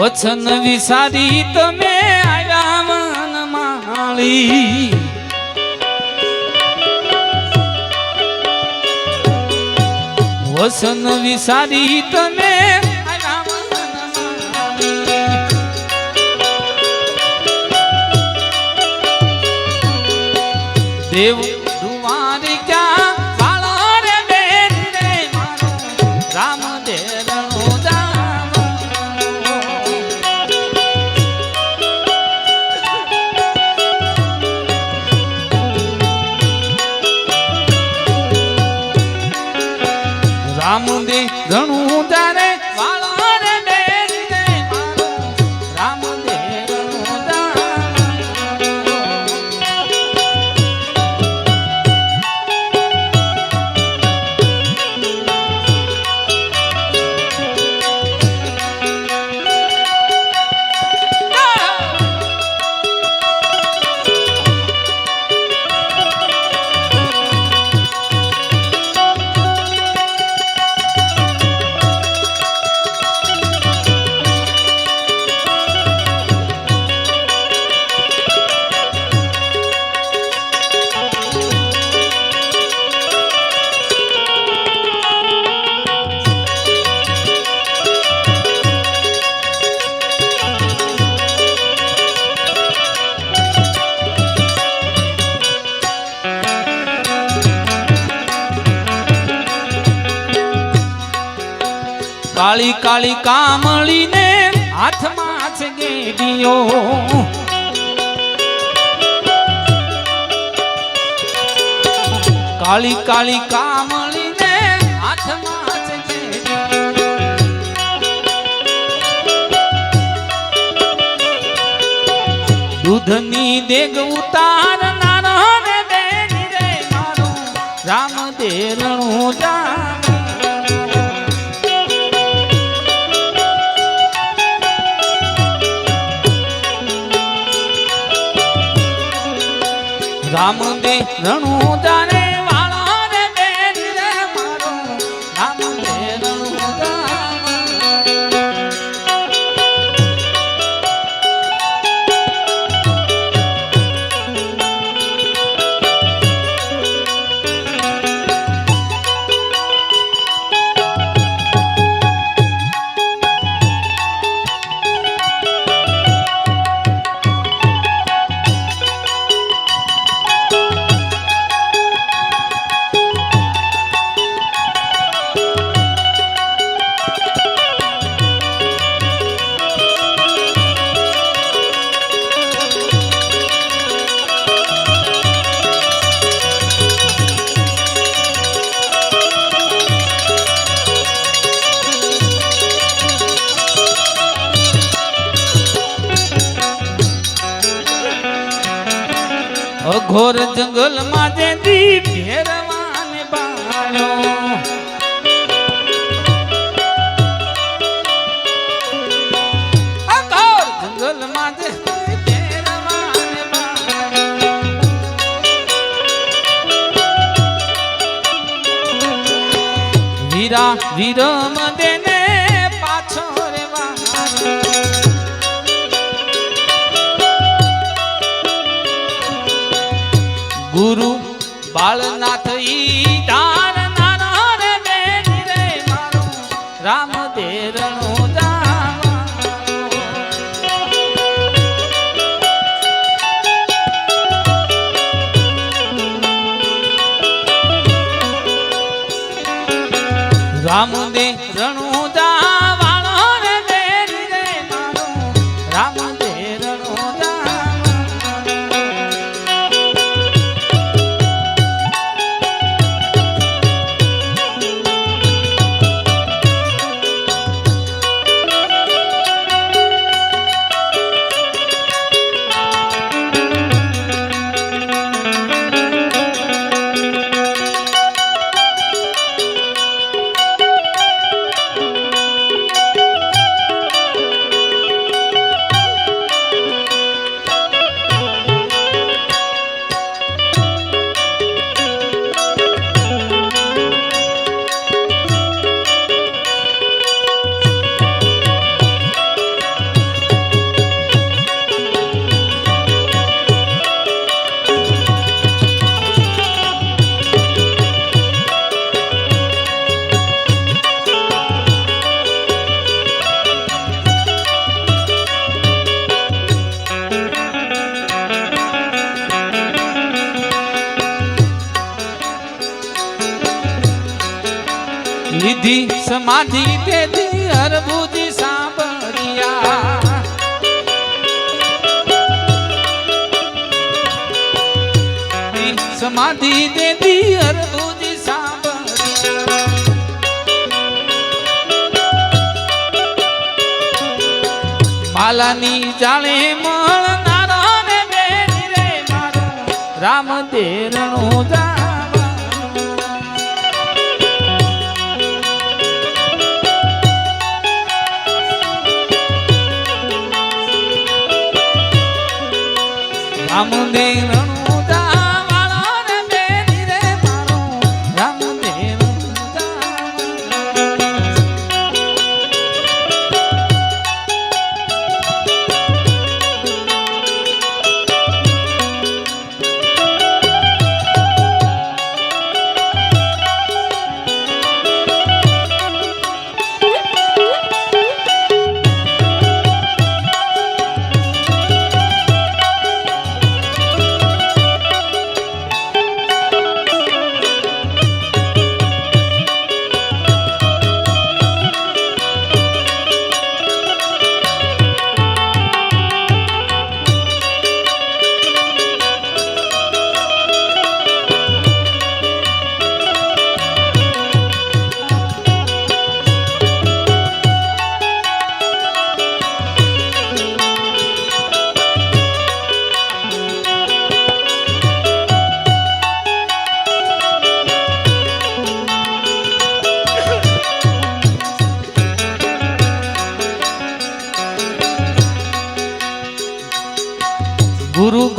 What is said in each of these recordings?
વચન વિસારી તમે આવ્યા મન માળી. વસન વિસારી તમે દેવ કાળી કામળીને હાથમાં છે ગેડીઓ. કાળી કાળી કામળીને દૂધની દેગ ઉતારનારો રે બેન રે રામ દેરણું જામ રામ દે અઘોર જંગલમાં જે દી ભેરવાને બાળ્યો અઘોર જંગલમાં જે દી ભેરવાને બાળ્યો વીરા વીરમ બાળનાથ ઈ દાન નાનો રે બેન રે મારો. રામ સમાધિ તેથી હરભુજી સાંભળ્યા. સમાધિ તેથી હરભુજી સાંભળ્યા. માલાની જાણે મળનારો ને બેની રે મારો. રામ દેરણું જાવા A mão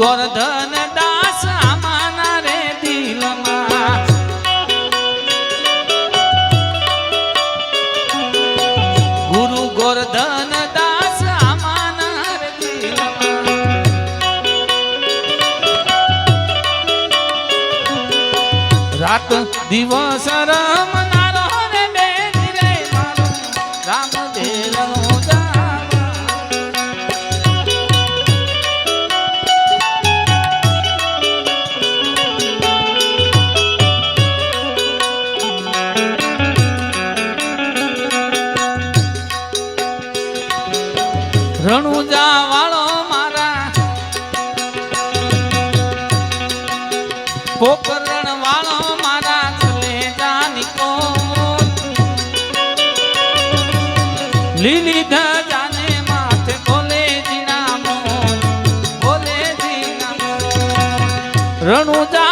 ગોરધન દાસ આમાના રે દિલમાં. ગુરુ ગોરધન દાસ આમાના રે દિલમાં. રાત દિવસ રમનારો લીલી ધજાને માથે બોલે રણુજા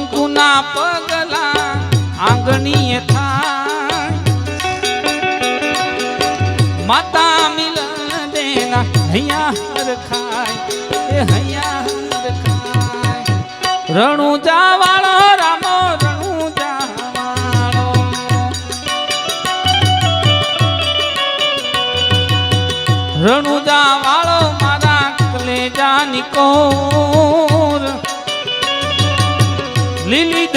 કંકુના પગલા આંગણીએ થાય. માતા મિલ દેના હૈયા હર ખાય, એ હૈયા હર ખાય. રણુજા વાળો રામો રણુજા વાળો રણુજા વાળો મારા કલેજા નિકો લીલી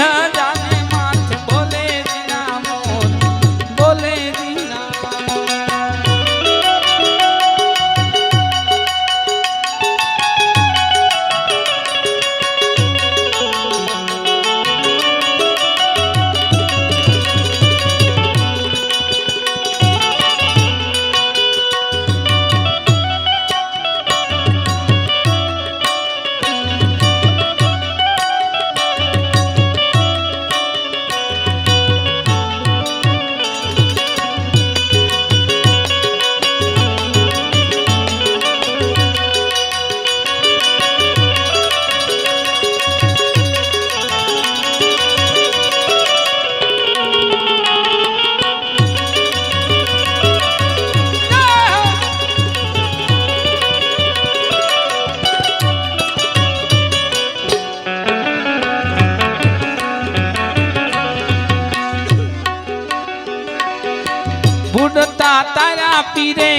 તારા પીરે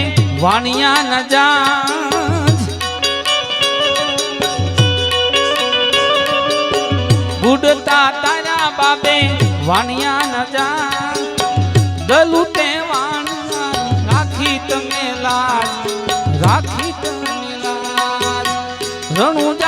વાણિયા ન જા બુડતા તારા બાબે વાણિયા ન જા દલુ તે વાણિયા રાખી તમે લાજ, રાખી તમે લાજ. રણુજા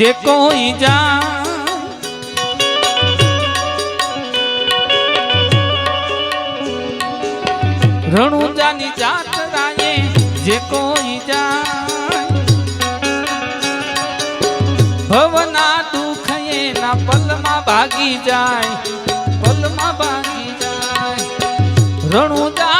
જે કોઈ જા રણુજાની જાતરાએ જે કોઈ જાય ભવના દુઃખ એના પલમાં ભાગી જાય, પલમાં ભાગી જાય. રણુજા